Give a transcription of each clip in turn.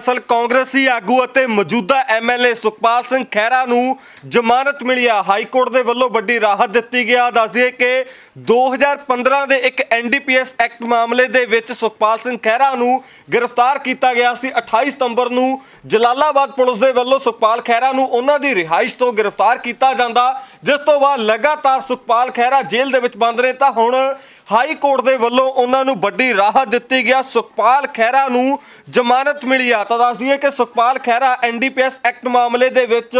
ਅਸਲ ਕਾਂਗਰਸੀ ਆਗੂ ਅਤੇ ਮੌਜੂਦਾ ਐਮਐਲਏ ਸੁਖਪਾਲ ਸਿੰਘ ਖਹਿਰਾ ਨੂੰ ਜ਼ਮਾਨਤ ਮਿਲੀ ਆ। ਹਾਈ ਕੋਰਟ ਦੇ ਵੱਲੋਂ ਵੱਡੀ ਰਾਹਤ ਦਿੱਤੀ ਗਿਆ। ਦੱਸ ਦਈਏ ਕਿ 2015 ਦੇ ਇੱਕ ਐਨਡੀਪੀਐਸ ਐਕਟ ਮਾਮਲੇ ਦੇ ਵਿੱਚ ਸੁਖਪਾਲ ਸਿੰਘ ਖਹਿਰਾ ਨੂੰ ਗ੍ਰਿਫਤਾਰ ਕੀਤਾ ਗਿਆ ਸੀ। 28 ਸਤੰਬਰ ਨੂੰ ਜਲਾਲਾਬਾਦ ਪੁਲਿਸ ਦੇ ਵੱਲੋਂ ਸੁਖਪਾਲ ਖਹਿਰਾ ਨੂੰ ਉਹਨਾਂ ਦੀ ਰਿਹਾਇਸ਼ ਤੋਂ ਗ੍ਰਿਫਤਾਰ ਕੀਤਾ ਜਾਂਦਾ, ਜਿਸ ਤੋਂ ਬਾਅਦ ਲਗਾਤਾਰ ਸੁਖਪਾਲ ਖਹਿਰਾ ਜੇਲ੍ਹ ਦੇ ਵਿੱਚ ਬੰਦ ਰਹੇ। ਤਾਂ ਹੁਣ ਹਾਈ ਕੋਰਟ ਦੇ ਵੱਲੋਂ ਉਹਨਾਂ ਨੂੰ ਵੱਡੀ ਰਾਹਤ ਦਿੱਤੀ ਗਿਆ। ਸੁਖਪਾਲ ਖਹਿਰਾ ਨੂੰ ਜ਼ਮਾਨਤ ਮਿਲੀ ਆ। ਤਾਂ ਦੱਸ ਦਈਏ ਕਿ ਸੁਖਪਾਲ ਖਹਿਰਾ ਐਨਡੀਪੀਐਸ ਐਕਟ ਮਾਮਲੇ ਦੇ ਵਿੱਚ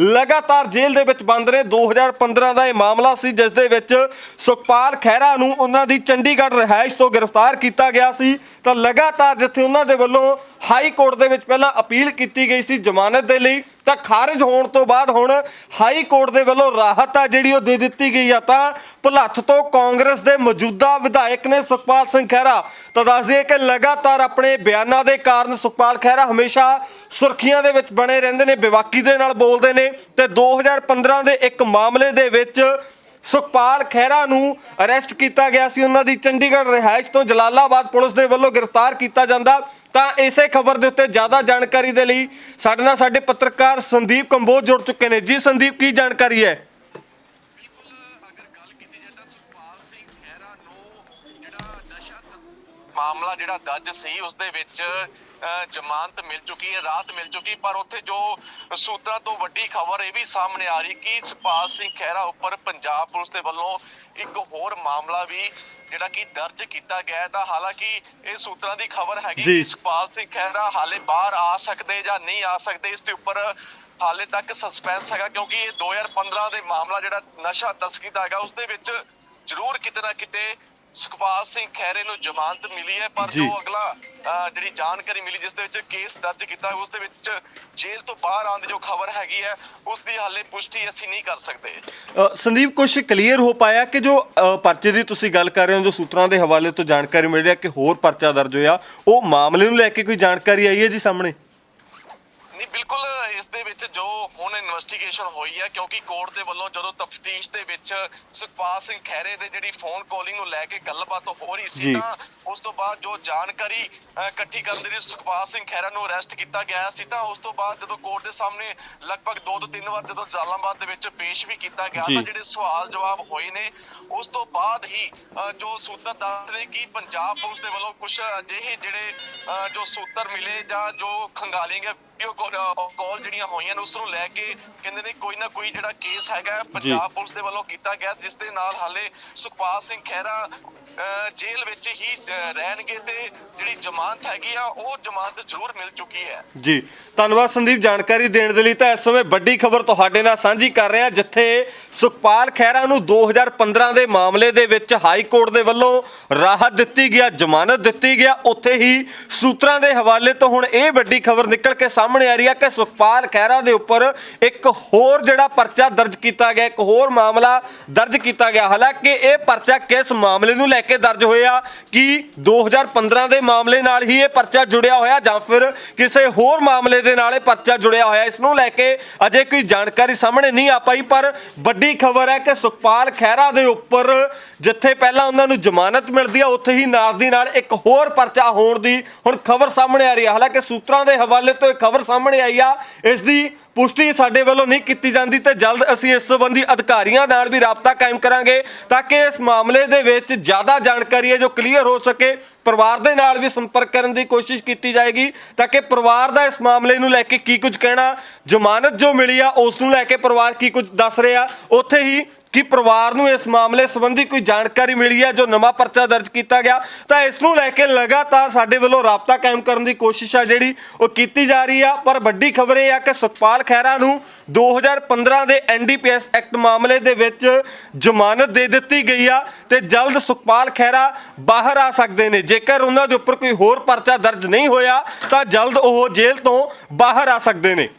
ਲਗਾਤਾਰ ਜੇਲ੍ਹ ਦੇ ਵਿੱਚ ਬੰਦ ਨੇ 2015 ਦਾ ਇਹ ਮਾਮਲਾ ਸੀ, ਜਿਸ ਦੇ ਵਿੱਚ ਸੁਖਪਾਲ ਖਹਿਰਾ ਨੂੰ ਉਹਨਾਂ ਦੀ ਚੰਡੀਗੜ੍ਹ ਰਿਹਾਇਸ਼ ਤੋਂ ਗ੍ਰਿਫਤਾਰ ਕੀਤਾ ਗਿਆ ਸੀ। ਤਾਂ ਲਗਾਤਾਰ ਜਿੱਥੇ ਉਹਨਾਂ ਦੇ ਵੱਲੋਂ ਹਾਈ ਕੋਰਟ ਦੇ ਵਿੱਚ ਪਹਿਲਾਂ ਅਪੀਲ ਕੀਤੀ ਗਈ ਸੀ ਜ਼ਮਾਨਤ ਦੇ ਲਈ, ਤਾਂ ਖਾਰਜ ਹੋਣ ਤੋਂ ਬਾਅਦ ਹੁਣ ਹਾਈ ਕੋਰਟ ਦੇ ਵੱਲੋਂ ਰਾਹਤ ਆ ਜਿਹੜੀ ਉਹ ਦੇ ਦਿੱਤੀ ਗਈ ਆ, ਤਾਂ ਭੁਲੱਥ ਤੋਂ ਕਾਂਗਰਸ ਦੇ ਮੌਜੂਦਾ ਵਿਧਾਇਕ ਨੇ ਸੁਖਪਾਲ ਸਿੰਘ ਖਹਿਰਾ। ਤਾਂ ਦੱਸ ਦਈਏ ਕਿ ਲਗਾਤਾਰ ਆਪਣੇ ਬਿਆਨਾਂ ਦੇ ਕਾਰਨ ਸੁਖਪਾਲ ਖਹਿਰਾ ਹਮੇਸ਼ਾ ਸੁਰਖੀਆਂ ਦੇ ਵਿੱਚ ਬਣੇ ਰਹਿੰਦੇ ਨੇ, ਬੇਵਾਕੀ ਦੇ ਨਾਲ ਬੋਲਦੇ ਨੇ, ਤੇ 2015 ਦੇ ਇੱਕ ਮਾਮਲੇ ਦੇ ਵਿੱਚ ਸੁਖਪਾਲ ਖਹਿਰਾ ਨੂੰ ਅਰੈਸਟ ਕੀਤਾ ਗਿਆ ਸੀ। ਉਹਨਾਂ ਦੀ ਚੰਡੀਗੜ੍ਹ ਰਿਹਾਇਸ਼ ਤੋਂ ਜਲਾਲਾਬਾਦ ਪੁਲਿਸ ਦੇ ਵੱਲੋਂ ਗ੍ਰਿਫਤਾਰ ਕੀਤਾ ਜਾਂਦਾ। ਤਾਂ ਇਸੇ ਖਬਰ ਦੇ ਉੱਤੇ ਜ਼ਿਆਦਾ ਜਾਣਕਾਰੀ ਦੇ ਲਈ ਸਾਡੇ ਨਾਲ ਸਾਡੇ ਪੱਤਰਕਾਰ ਸੰਦੀਪ ਕੰਬੋਜ ਜੁੜ ਚੁੱਕੇ ਨੇ। ਜੀ ਸੰਦੀਪ, ਕੀ ਜਾਣਕਾਰੀ ਹੈ? ਮਾਮਲਾ ਜਿਹੜਾ ਦਰਜ ਸੀ ਉਸ ਦੇ ਵਿੱਚ ਜ਼ਮਾਨਤ ਮਿਲ ਚੁੱਕੀ ਹੈ ਰਾਹਤ ਮਿਲ ਚੁੱਕੀ ਪਰ ਉੱਥੇ ਜੋ ਸੂਤਰਾਂ ਤੋਂ ਵੱਡੀ ਖਬਰ ਇਹ ਵੀ ਸਾਹਮਣੇ ਆ ਰਹੀ ਕਿ ਸੁਖਪਾਲ ਸਿੰਘ ਖਹਿਰਾ ਉੱਪਰ ਪੰਜਾਬ ਪੁਲਿਸ ਦੇ ਵੱਲੋਂ ਇੱਕ ਹੋਰ ਮਾਮਲਾ ਵੀ ਜਿਹੜਾ ਕਿ ਦਰਜ ਕੀਤਾ ਗਿਆ ਤਾਂ ਹਾਲਾਂਕਿ ਇਹ ਸੂਤਰਾਂ ਦੀ ਖਬਰ ਹੈਗੀ। ਕਿ ਸੁਖਪਾਲ ਸਿੰਘ ਖਹਿਰਾ ਹਾਲੇ ਬਾਹਰ ਆ ਸਕਦੇ ਜਾਂ ਨਹੀਂ ਆ ਸਕਦੇ ਇਸ ਦੇ ਉੱਪਰ ਹਾਲੇ ਤੱਕ ਸਸਪੈਂਸ ਹੈਗਾ ਕਿਉਂਕਿ ਇਹ 2015 ਦੇ ਮਾਮਲਾ ਜਿਹੜਾ ਨਸ਼ਾ ਤਸਕਰੀ ਦਾ ਹੈਗਾ ਉਸ ਦੇ ਵਿੱਚ ਜ਼ਰੂਰ ਕਿਤੇ ਨਾ ਕਿਤੇ ਸੁਖਪਾਲ ਸਿੰਘ ਖਹਿਰੇ ਨੂੰ ਜ਼ਮਾਨਤ ਮਿਲੀ ਹੈ ਪਰ ਜੀ। ਅਗਲਾ ਜਿਹੜੀ ਜਾਣਕਾਰੀ ਮਿਲੀ ਜਿਸ ਦੇ ਵਿੱਚ ਕੇਸ ਦਰਜ ਕੀਤਾ ਉਸ ਦੇ ਵਿੱਚ ਜੇਲ੍ਹ ਤੋਂ ਬਾਹਰ ਆਉਣ ਦੀ ਜੋ ਖਬਰ ਹੈਗੀ ਹੈ ਉਸ ਦੀ ਹਾਲੇ ਪੁਸ਼ਟੀ ਅਸੀਂ ਨਹੀਂ ਕਰ ਸਕਦੇ ਸੰਦੀਪ ਕੁਝ ਕਲੀਅਰ ਹੋ ਪਾਇਆ ਕਿ ਜੋ ਪਰਚੇ ਦੀ ਤੁਸੀਂ ਗੱਲ ਕਰ ਰਹੇ ਹੋ ਜੋ ਸੂਤਰਾਂ ਦੇ ਹਵਾਲੇ ਤੋਂ ਜਾਣਕਾਰੀ ਮਿਲ ਰਹੀ ਹੈ ਕਿ ਹੋਰ ਪਰਚਾ ਦਰਜ ਹੋਇਆ ਉਹ ਮਾਮਲੇ ਨੂੰ ਲੈ ਕੇ ਕੋਈ ਜਾਣਕਾਰੀ ਆਈ ਹੈ ਜੀ ਸਾਹਮਣੇ ਦੇ ਵਿੱਚ ਜੋ ਹੁਣ ਇਨਵੈਸਟੀਗੇਸ਼ਨ ਹੋਈ ਹੈ ਕਿਉਂਕਿ ਕੋਰਟ ਦੇ ਵੱਲੋਂ ਜਦੋਂ ਤਫਤੀਸ਼ ਦੇ ਵਿੱਚ ਸੁਖਪਾਲ ਸਿੰਘ ਖਹਿਰੇ ਦੇ ਜਿਹੜੀ ਫੋਨ ਕਾਲਿੰਗ ਨੂੰ ਲੈ ਕੇ ਗੱਲਬਾਤ ਹੋ ਰਹੀ। ਸੀ ਤਾਂ ਉਸ ਤੋਂ ਬਾਅਦ ਜੋ ਜਾਣਕਾਰੀ ਇਕੱਠੀ ਕਰਨ ਦੇ ਲਈ ਸੁਖਪਾਲ ਸਿੰਘ ਖਹਿਰਾ ਨੂੰ ਅਰੈਸਟ ਕੀਤਾ ਗਿਆ ਸੀ ਤਾਂ ਉਸ ਤੋਂ ਬਾਅਦ ਜਦੋਂ ਕੋਰਟ ਦੇ ਸਾਹਮਣੇ ਲਗਭਗ 2 ਤੋਂ 3 ਵਾਰ ਜਦੋਂ ਜਲਾਲਾਬਾਦ ਦੇ ਵਿੱਚ ਪੇਸ਼ ਵੀ ਕੀਤਾ ਗਿਆ। ਤਾਂ ਜਿਹੜੇ ਸਵਾਲ ਜਵਾਬ ਹੋਏ ਨੇ ਉਸ ਤੋਂ ਬਾਅਦ ਹੀ ਜੋ ਸੂਤਰ ਦੱਸ ਰਹੇ ਕਿ ਪੰਜਾਬ ਪੁਲਿਸ ਦੇ ਵੱਲੋਂ ਕੁਝ ਅਜਿਹੇ ਜਿਹੜੇ ਜੋ ਸੂਤਰ ਮਿਲੇ ਜਾਂ ਜੋ ਖੰਗਾਲੀਆਂ ਵੀਡੀਓ ਕਾਲ ਜਿਹੜੀਆਂ ਹੋਈਆਂ ਨੇ ਉਸ ਨੂੰ ਲੈ ਕੇ ਕਹਿੰਦੇ ਨੇ ਕੋਈ ਨਾ ਕੋਈ ਜਿਹੜਾ ਕੇਸ ਹੈਗਾ ਪੰਜਾਬ ਪੁਲਿਸ ਦੇ ਵੱਲੋਂ ਕੀਤਾ ਗਿਆ ਜਿਸ ਦੇ ਨਾਲ ਹਾਲੇ ਸੁਖਪਾਲ ਸਿੰਘ ਖਹਿਰਾ ਜੇਲ੍ਹ ਵਿੱਚ ਹੀ ਰਹਿਣਗੇ ਤੇ ਜਿਹੜੀ ਜ਼ਮਾਨਤ ਹੈਗੀ ਆ ਉਹ ਜ਼ਮਾਨਤ ਜ਼ਰੂਰ ਮਿਲ ਚੁੱਕੀ ਹੈ। ਜੀ। ਧੰਨਵਾਦ ਸੰਦੀਪ ਜਾਣਕਾਰੀ ਦੇਣ ਦੇ ਲਈ ਤਾਂ ਇਸ ਸਮੇਂ ਵੱਡੀ ਖਬਰ ਤੁਹਾਡੇ ਨਾਲ ਸਾਂਝੀ ਕਰ ਰਹੇ ਹਾਂ ਜਿੱਥੇ ਸੁਖਪਾਲ ਖਹਿਰਾ ਨੂੰ 2015 ਦੇ ਮਾਮਲੇ ਦੇ ਵਿੱਚ ਹਾਈ ਕੋਰਟ ਦੇ ਵੱਲੋਂ ਰਾਹਤ ਦਿੱਤੀ ਗਿਆ ਜ਼ਮਾਨਤ ਦਿੱਤੀ ਗਿਆ। ਉੱਥੇ ਹੀ ਸੂਤਰਾਂ ਦੇ ਹਵਾਲੇ ਤੋਂ ਹੁਣ ਇਹ ਵੱਡੀ ਖਬਰ ਨਿਕਲ ਕੇ ਸਾਹਮਣੇ ਆ ਰਹੀ ਹੈ ਕਿ ਸੁਖਪਾਲ ਖਹਿਰਾ ਦੇ ਉੱਪਰ ਇੱਕ ਹੋਰ ਜਿਹੜਾ ਪਰਚਾ ਦਰਜ ਕੀਤਾ ਗਿਆ, ਇੱਕ ਹੋਰ ਮਾਮਲਾ ਦਰਜ ਕੀਤਾ ਗਿਆ। ਹਾਲਾਂਕਿ ਇਹ ਪਰਚਾ ਕਿਸ ਮਾਮਲੇ ਨੂੰ ਲੈ ਕੇ ਦਰਜ ਹੋਇਆ, ਕਿ 2015 ਦੇ ਮਾਮਲੇ ਨਾਲ ਹੀ ਇਹ ਪਰਚਾ ਜੁੜਿਆ ਹੋਇਆ ਜਾਂ ਫਿਰ ਕਿਸੇ ਹੋਰ ਮਾਮਲੇ ਦੇ ਨਾਲ ਇਹ ਪਰਚਾ ਜੁੜਿਆ ਹੋਇਆ, ਇਸ ਨੂੰ ਲੈ ਕੇ ਅਜੇ ਕੋਈ ਜਾਣਕਾਰੀ ਸਾਹਮਣੇ ਨਹੀਂ ਆ ਪਾਈ, ਪਰ ਵੱਡੀ ਖਬਰ ਹੈ ਕਿ ਸੁਖਪਾਲ ਖਹਿਰਾ ਦੇ ਉੱਪਰ ਜਿੱਥੇ ਪਹਿਲਾਂ ਉਹਨਾਂ ਨੂੰ ਜ਼ਮਾਨਤ ਮਿਲਦੀ ਆ, ਉੱਥੇ ਹੀ ਨਾਲ ਦੀ ਨਾਲ ਇੱਕ ਹੋਰ ਪਰਚਾ ਹੋਣ ਦੀ ਹੁਣ ਖਬਰ ਸਾਹਮਣੇ ਆ ਰਹੀ ਹੈ ਹਾਲਾਂਕਿ ਸੂਤਰਾਂ ਦੇ ਹਵਾਲੇ ਤੋਂ ਇਹ ਖਬਰ ਸਾਹਮਣੇ ਆਈ ਆ ਇਸ ਦੀ ਪੁਸ਼ਟੀ ਸਾਡੇ ਵੱਲੋਂ ਨਹੀਂ ਕੀਤੀ ਜਾਂਦੀ ਤੇ ਜਲਦ ਅਸੀਂ ਇਸ ਸੰਬੰਧੀ ਅਧਿਕਾਰੀਆਂ ਨਾਲ ਵੀ ਰਾਬਤਾ ਕਾਇਮ ਕਰਾਂਗੇ ਤਾਂ ਕਿ ਇਸ ਮਾਮਲੇ ਦੇ ਵਿੱਚ ਜ਼ਿਆਦਾ ਜਾਣਕਾਰੀ ਹੈ ਜੋ ਕਲੀਅਰ ਹੋ ਸਕੇ। ਪਰਿਵਾਰ ਦੇ ਨਾਲ ਵੀ ਸੰਪਰਕ ਕਰਨ ਦੀ ਕੋਸ਼ਿਸ਼ ਕੀਤੀ ਜਾਏਗੀ ਤਾਂ ਕਿ ਪਰਿਵਾਰ ਦਾ ਇਸ ਮਾਮਲੇ ਨੂੰ ਲੈ ਕੇ ਕੀ ਕੁਝ ਕਹਿਣਾ, ਜ਼ਮਾਨਤ ਜੋ ਮਿਲੀ ਆ ਉਸ ਨੂੰ ਲੈ ਕੇ ਪਰਿਵਾਰ ਕੀ ਕੁਝ ਦੱਸ ਰਿਹਾ। ਉੱਥੇ ਹੀ ਕਿ ਪਰਿਵਾਰ ਨੂੰ ਇਸ ਮਾਮਲੇ ਸੰਬੰਧੀ ਕੋਈ ਜਾਣਕਾਰੀ ਮਿਲੀ ਹੈ ਜੋ ਨਵਾਂ ਪਰਚਾ ਦਰਜ ਕੀਤਾ ਗਿਆ। ਤਾਂ ਇਸ ਨੂੰ ਲੈ ਕੇ ਲਗਾਤਾਰ ਸਾਡੇ ਵੱਲੋਂ ਰਾਬਤਾ ਕਾਇਮ ਕਰਨ ਦੀ ਕੋਸ਼ਿਸ਼ ਆ ਜਿਹੜੀ ਉਹ ਕੀਤੀ ਜਾ ਰਹੀ ਆ। ਪਰ ਵੱਡੀ ਖਬਰ ਇਹ ਆ ਕਿ ਸੁਖਪਾਲ ਖਹਿਰਾ ਨੂੰ 2015 ਦੇ ਐਨਡੀਪੀਐਸ ਐਕਟ ਮਾਮਲੇ ਦੇ ਵਿੱਚ ਜ਼ਮਾਨਤ ਦੇ ਦਿੱਤੀ ਗਈ ਆ ਤੇ ਜਲਦ ਸੁਖਪਾਲ ਖਹਿਰਾ ਬਾਹਰ ਆ ਸਕਦੇ ਨੇ। ਜੇਕਰ ਉਹਨਾਂ ਦੇ ਉੱਪਰ ਕੋਈ ਹੋਰ ਪਰਚਾ ਦਰਜ ਨਹੀਂ ਹੋਇਆ, ਤਾਂ ਜਲਦ ਉਹ ਜੇਲ੍ਹ ਤੋਂ ਬਾਹਰ ਆ ਸਕਦੇ ਨੇ।